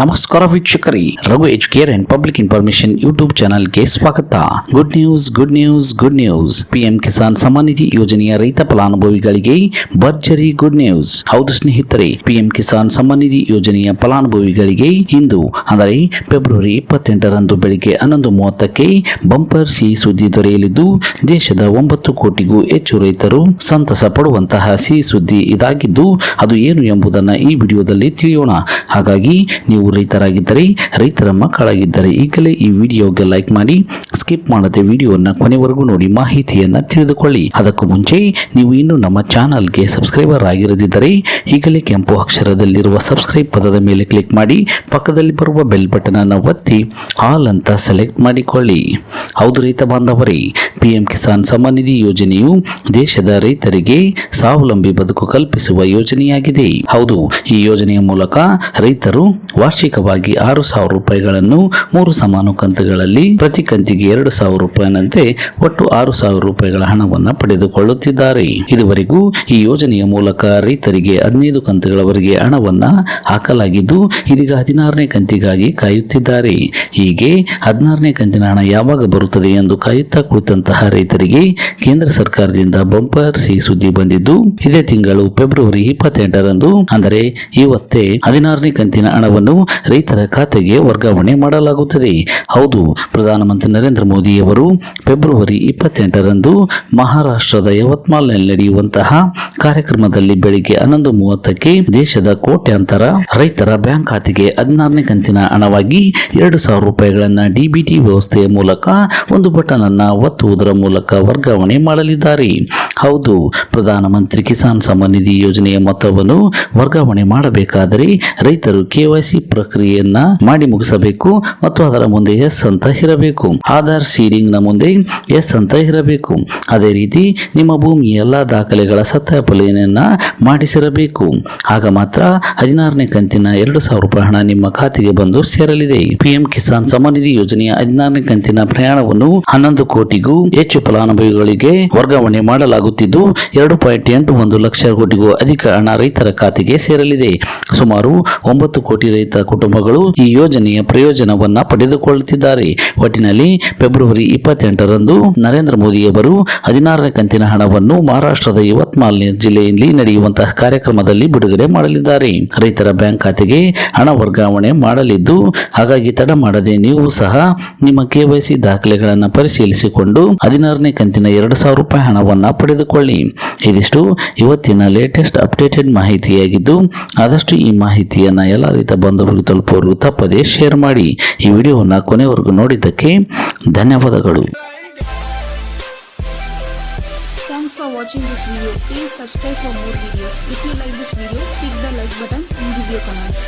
ನಮಸ್ಕಾರ ವೀಕ್ಷಕರಿ. Raghu H care and public information YouTube ಚಾನೆಲ್ಗೆ ಸ್ವಾಗತ. Good news good news good news PM Kisan Samman Nidhi ಯೋಜನೆಯ ರೈತ ಫಲಾನುಭವಿಗಳಿಗೆ ಭರ್ಜರಿ ಗುಡ್ ನ್ಯೂಸ್ ಹೌದು ಸ್ನೇಹಿತರೆ ಪಿಎಂ ಕಿಸಾನ್ ಸಮ್ಮಾನ್ ನಿಧಿ ಯೋಜನೆಯ ಫಲಾನುಭವಿಗಳಿಗೆ ಇಂದು, ಅಂದರೆ ಫೆಬ್ರವರಿ ಇಪ್ಪತ್ತೆಂಟರಂದು ಬೆಳಿಗ್ಗೆ ಹನ್ನೊಂದು ಮೂವತ್ತಕ್ಕೆ ಬಂಪರ್ ಸಿಹಿ ಸುದ್ದಿ ದೊರೆಯಲಿದ್ದು, ದೇಶದ ಒಂಬತ್ತು ಕೋಟಿಗೂ ಹೆಚ್ಚು ರೈತರು ಸಂತಸ ಪಡುವಂತಹ ಸಿಹಿ ಸುದ್ದಿ ಇದಾಗಿದ್ದು, ಅದು ಏನು ಎಂಬುದನ್ನು ಈ ವಿಡಿಯೋದಲ್ಲಿ ತಿಳಿಯೋಣ. ಹಾಗಾಗಿ, ನೀವು ರೈತರಾಗಿದ್ದರೆ ರೈತರ ಮಕ್ಕಳಾಗಿದ್ದರೆ ಈಗಲೇ ಈ ವಿಡಿಯೋಗೆ ಲೈಕ್ ಮಾಡಿ. ಸ್ಕಿಪ್ ಮಾಡದೆ ವಿಡಿಯೋನ ಕೊನೆವರೆಗೂ ನೋಡಿ, ಮಾಹಿತಿಯನ್ನ ತಿಳಿದುಕೊಳ್ಳಿ. ಅದಕ್ಕೂ ಮುಂಚೆ ನೀವು ಇನ್ನೂ ನಮ್ಮ ಚಾನಲ್ಗೆ ಸಬ್ಸ್ಕ್ರೈಬರ್ ಆಗಿರದಿದ್ದರೆ ಈಗಲೇ ಕೆಂಪು ಅಕ್ಷರದಲ್ಲಿರುವ ಸಬ್ಸ್ಕ್ರೈಬ್ ಪದದ ಮೇಲೆ ಕ್ಲಿಕ್ ಮಾಡಿ, ಪಕ್ಕದಲ್ಲಿ ಬರುವ ಬೆಲ್ ಬಟನ್ ಒತ್ತಿ, ಆಲ್ ಅಂತ ಸೆಲೆಕ್ಟ್ ಮಾಡಿಕೊಳ್ಳಿ. ಹೌದು ರೈತ ಬಾಂಧವರೇ, ಪಿಎಂ ಕಿಸಾನ್ ಸಮ್ಮಾನ್ ನಿಧಿ ಯೋಜನೆಯು ದೇಶದ ರೈತರಿಗೆ ಸ್ವಾವಲಂಬಿ ಬದುಕು ಕಲ್ಪಿಸುವ ಯೋಜನೆಯಾಗಿದೆ. ಹೌದು, ಈ ಯೋಜನೆಯ ಮೂಲಕ ರೈತರು ವಾರ್ಷಿಕವಾಗಿ ಆರು ಸಾವಿರ ರೂಪಾಯಿಗಳನ್ನು ಮೂರು ಸಮಾನ ಕಂತುಗಳಲ್ಲಿ ಪ್ರತಿ ಕಂತಿಗೆ ಎರಡು ಸಾವಿರ ರೂಪಾಯಿನಂತೆ ಒಟ್ಟು ಆರು ಸಾವಿರ ರೂಪಾಯಿಗಳ ಹಣವನ್ನು ಪಡೆದುಕೊಳ್ಳುತ್ತಿದ್ದಾರೆ. ಇದುವರೆಗೂ ಈ ಯೋಜನೆಯ ಮೂಲಕ ರೈತರಿಗೆ ಹದಿನೈದು ಕಂತುಗಳವರೆಗೆ ಹಣವನ್ನು ಹಾಕಲಾಗಿದ್ದು, ಇದೀಗ ಹದಿನಾರನೇ ಕಂತಿಗಾಗಿ ಕಾಯುತ್ತಿದ್ದಾರೆ. ಹೀಗೆ ಹದಿನಾರನೇ ಕಂತಿನ ಹಣ ಯಾವಾಗ ಬರುತ್ತದೆ ಎಂದು ಕಾಯುತ್ತಾ ಕುಳಿತಂತಹ ರೈತರಿಗೆ ಕೇಂದ್ರ ಸರ್ಕಾರದಿಂದ ಬಂಪರ್ ಸಿಹಿ ಸುದ್ದಿ ಬಂದಿದ್ದು, ಇದೇ ತಿಂಗಳು ಫೆಬ್ರವರಿ ಇಪ್ಪತ್ತೆಂಟರಂದು, ಅಂದರೆ ಇವತ್ತೇ ಹದಿನಾರನೇ ಕಂತಿನ ಹಣವನ್ನು ರೈತರ ಖಾತೆಗೆ ವರ್ಗಾವಣೆ ಮಾಡಲಾಗುತ್ತದೆ. ಹೌದು, ಪ್ರಧಾನಮಂತ್ರಿ ನರೇಂದ್ರ ಮೋದಿಯವರು ಫೆಬ್ರವರಿ ಇಪ್ಪತ್ತೆಂಟರಂದು ಮಹಾರಾಷ್ಟ್ರದ ಯವತ್ಮಾಲ್ನಲ್ಲಿ ನಡೆಯುವಂತಹ ಕಾರ್ಯಕ್ರಮದಲ್ಲಿ ಬೆಳಿಗ್ಗೆ ಹನ್ನೊಂದು ಮೂವತ್ತಕ್ಕೆ ದೇಶದ ಕೋಟ್ಯಾಂತರ ರೈತರ ಬ್ಯಾಂಕ್ ಖಾತೆಗೆ ಹದಿನಾರನೇ ಕಂತಿನ ಹಣವಾಗಿ ಎರಡು ಸಾವಿರ ರೂಪಾಯಿಗಳನ್ನು ಡಿಬಿಟಿ ವ್ಯವಸ್ಥೆಯ ಮೂಲಕ ಒಂದು ಬಟನ್ ಅನ್ನ ಒತ್ತುವುದರ ಮೂಲಕ ವರ್ಗಾವಣೆ ಮಾಡಲಿದ್ದಾರೆ. ಹೌದು, ಪ್ರಧಾನಮಂತ್ರಿ ಕಿಸಾನ್ ಸಮ್ಮಾನ್ ನಿಧಿ ಯೋಜನೆಯ ಮೊತ್ತವನ್ನು ವರ್ಗಾವಣೆ ಮಾಡಬೇಕಾದರೆ ರೈತರು ಕೆವೈಸಿ ಪ್ರಕ್ರಿಯೆಯನ್ನ ಮಾಡಿ ಮುಗಿಸಬೇಕು ಮತ್ತು ಅದರ ಮುಂದೆ ಎಸ್ ಅಂತ ಇರಬೇಕು. ಆಧಾರ್ ಸೀಡಿಂಗ್ನ ಮುಂದೆ ಎಸ್ ಅಂತ ಇರಬೇಕು. ಅದೇ ರೀತಿ ನಿಮ್ಮ ಭೂಮಿಯ ಎಲ್ಲಾ ದಾಖಲೆಗಳ ಸತ್ಯಾಪಲೆಯನ್ನ ಮಾಡಿಸಿರಬೇಕು. ಆಗ ಮಾತ್ರ ಹದಿನಾರನೇ ಕಂತಿನ ಎರಡು ಸಾವಿರ ರೂಪಾಯಿ ಹಣ ನಿಮ್ಮ ಖಾತೆಗೆ ಬಂದು ಸೇರಲಿದೆ. ಪಿಎಂ ಕಿಸಾನ್ ಸಮ್ಮಾನ್ ನಿಧಿ ಯೋಜನೆಯ ಹದಿನಾರನೇ ಕಂತಿನ ಪ್ರಯಾಣವನ್ನು ಹನ್ನೊಂದು ಕೋಟಿಗೂ ಹೆಚ್ಚು ಫಲಾನುಭವಿಗಳಿಗೆ ವರ್ಗಾವಣೆ ಮಾಡಲಾಗುತ್ತಿದ್ದು ಎರಡು ಪಾಯಿಂಟ್ ಎಂಟು ಒಂದು ಲಕ್ಷ ಕೋಟಿಗೂ ಅಧಿಕ ಹಣ ರೈತರ ಖಾತೆಗೆ ಸೇರಲಿದೆ. ಸುಮಾರು ಒಂಬತ್ತು ಕೋಟಿ ರೈತ ಕುಟುಂಬಗಳು ಈ ಯೋಜನೆಯ ಪ್ರಯೋಜನವನ್ನು ಪಡೆದುಕೊಳ್ಳುತ್ತಿದ್ದಾರೆ. ಒಟ್ಟಿನಲ್ಲಿ ಫೆಬ್ರವರಿ ಇಪ್ಪತ್ತೆಂಟರಂದು ನರೇಂದ್ರ ಮೋದಿಯವರು ಹದಿನಾರನೇ ಕಂತಿನ ಹಣವನ್ನು ಮಹಾರಾಷ್ಟ್ರದ ಯವತ್ಮಾಲ್ ಜಿಲ್ಲೆಯಲ್ಲಿ ನಡೆಯುವಂತಹ ಕಾರ್ಯಕ್ರಮದಲ್ಲಿ ಬಿಡುಗಡೆ ಮಾಡಲಿದ್ದಾರೆ. ರೈತರ ಬ್ಯಾಂಕ್ ಖಾತೆಗೆ ಹಣ ವರ್ಗಾವಣೆ ಮಾಡಲಿದ್ದು, ಹಾಗಾಗಿ ತಡ ಮಾಡದೆ ನೀವು ಸಹ ನಿಮ್ಮ ಕೆವೈಸಿ ದಾಖಲೆಗಳನ್ನು ಪರಿಶೀಲಿಸಿಕೊಂಡು ಹದಿನಾರನೇ ಕಂತಿನ ಎರಡು ಸಾವಿರ ರೂಪಾಯಿ ಹಣವನ್ನು ಪಡೆದುಕೊಳ್ಳಿ ಇದಿಷ್ಟು ಇವತ್ತಿನ ಲೇಟೆಸ್ಟ್ ಅಪ್ಡೇಟೆಡ್ ಮಾಹಿತಿಯಾಗಿದ್ದು ಆದಷ್ಟು ಈ ಮಾಹಿತಿಯನ್ನು ಎಲ್ಲ ರೀತಿಯ ಬಂಧುಗಳಿಗೆ ತಲುಪೋರು ತಪ್ಪದೇ ಶೇರ್ ಮಾಡಿ ಈ ವಿಡಿಯೋವನ್ನು ಕೊನೆವರೆಗೂ ನೋಡಿದ್ದಕ್ಕೆ ಧನ್ಯವಾದಗಳು Thanks for watching this video. Please subscribe for more videos. If you like this video, click the like buttons and give your comments.